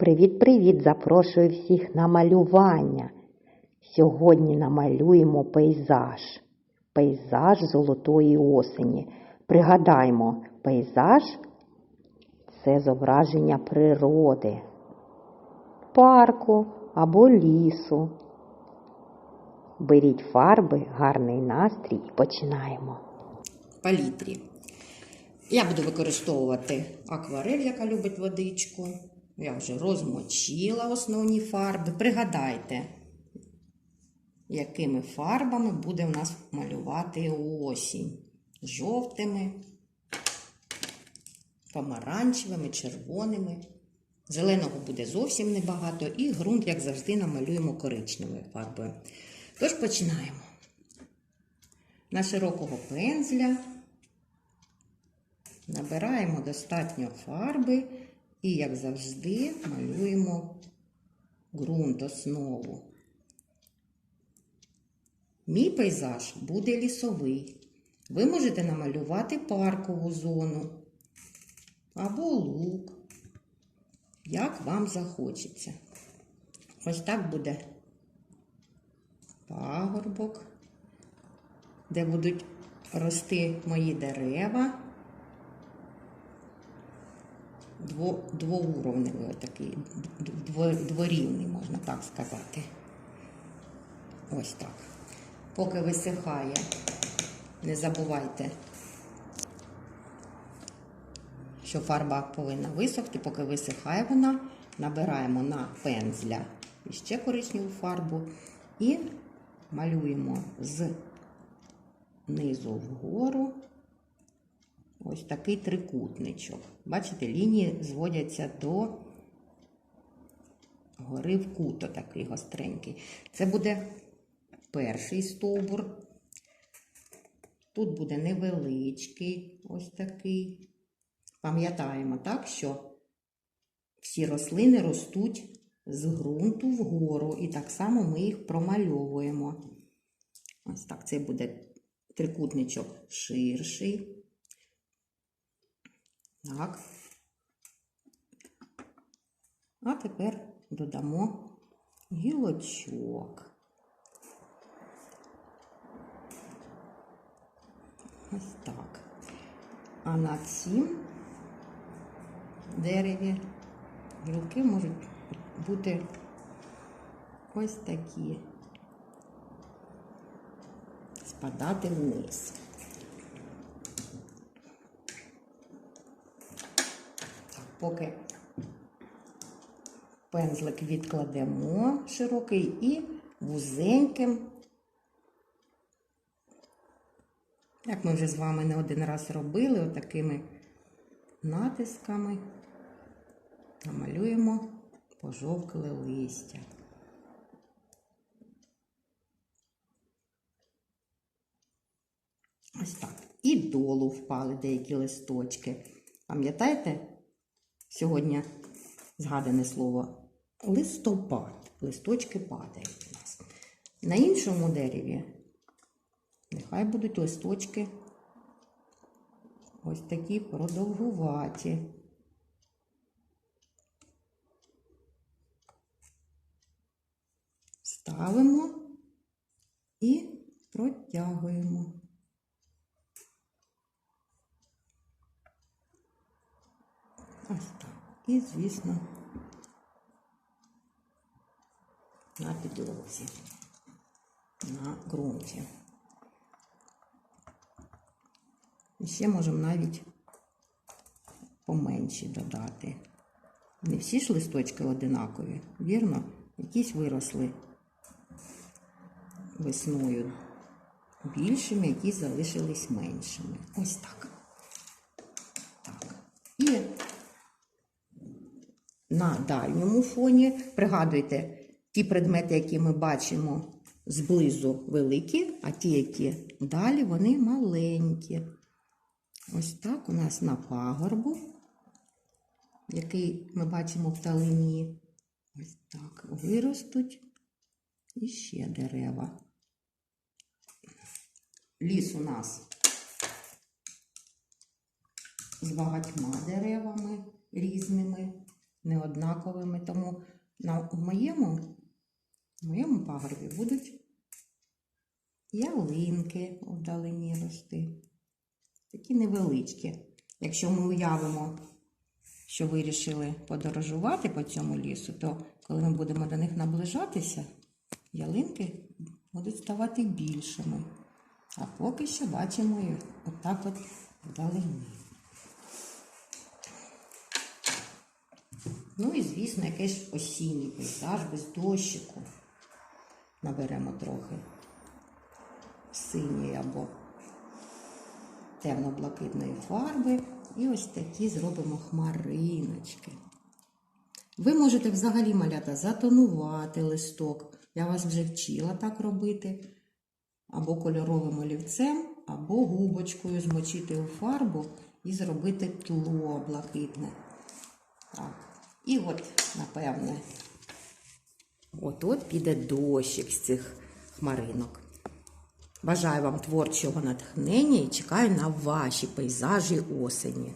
Привіт-привіт! Запрошую всіх на малювання. Сьогодні намалюємо пейзаж. Пейзаж золотої осені. Пригадаймо, пейзаж це зображення природи, парку або лісу. Беріть фарби, гарний настрій і починаємо. палітрі. Я буду використовувати акварель, яка любить водичку. Я вже розмочила основні фарби. Пригадайте, якими фарбами буде в нас малювати осінь. Жовтими, помаранчевими, червоними. Зеленого буде зовсім небагато, і ґрунт, як завжди, намалюємо коричневою фарбою. Тож починаємо. На широкого пензля набираємо достатньо фарби і, як завжди, малюємо ґрунт, основу. Мій пейзаж буде лісовий. Ви можете намалювати паркову зону або лук, як вам захочеться. Ось так буде пагорбок, де будуть рости мої дерева. Дво, двоуровневий отакий, дво, дворівний, можна так сказати. Ось так. Поки висихає, не забувайте, що фарба повинна висохти, поки висихає вона, набираємо на пензля ще коричневу фарбу і малюємо з низу вгору ось такий трикутничок. Бачите, лінії зводяться до гори в куто такий гостренький. Це буде перший стовбур. Тут буде невеличкий, ось такий. Пам'ятаємо так, що всі рослини ростуть з ґрунту вгору, і так само ми їх промальовуємо. Ось так, це буде трикутничок ширший. Так. А тепер додамо гілочок. Ось так. А на цім дереві гілки можуть бути ось такі. Спадати вниз. Так, поки пензлик відкладемо широкий і вузеньким, як ми вже з вами не один раз робили, отакими натисками намалюємо пожовкле листя. Ось так. І долу впали деякі листочки. Пам'ятаєте, сьогодні згадане слово листопад. Листочки падають у нас. На іншому дереві нехай будуть листочки ось такі продовгуваті. Ставимо і протягуємо. Ось так. І, звісно, на підлозі, на ґрунті. І ще можемо навіть поменші додати. Не всі ж листочки одинакові, вірно? Якісь виросли весною більшими, якісь залишились меншими. Ось так. Так. І на дальньому фоні. Пригадуйте, ті предмети, які ми бачимо зблизу великі, а ті, які далі, вони маленькі. Ось так у нас на пагорбу, який ми бачимо в талині. Ось так виростуть і ще дерева. Ліс у нас з багатьма деревами різними. Неоднаковими. Тому на, в моєму, в моєму пагорбі будуть ялинки вдалині рости. Такі невеличкі. Якщо ми уявимо, що вирішили подорожувати по цьому лісу, то коли ми будемо до них наближатися, ялинки будуть ставати більшими. А поки що бачимо їх отак от вдалині. Ну і, звісно, якийсь осінній пейзаж без дощику. Наберемо трохи синьої або темно-блакитної фарби. І ось такі зробимо хмариночки. Ви можете взагалі малята затонувати листок. Я вас вже вчила так робити. Або кольоровим олівцем, або губочкою змочити у фарбу і зробити тло блакитне. Так. І от, напевне, от-от піде дощик з цих хмаринок. Бажаю вам творчого натхнення і чекаю на ваші пейзажі осені.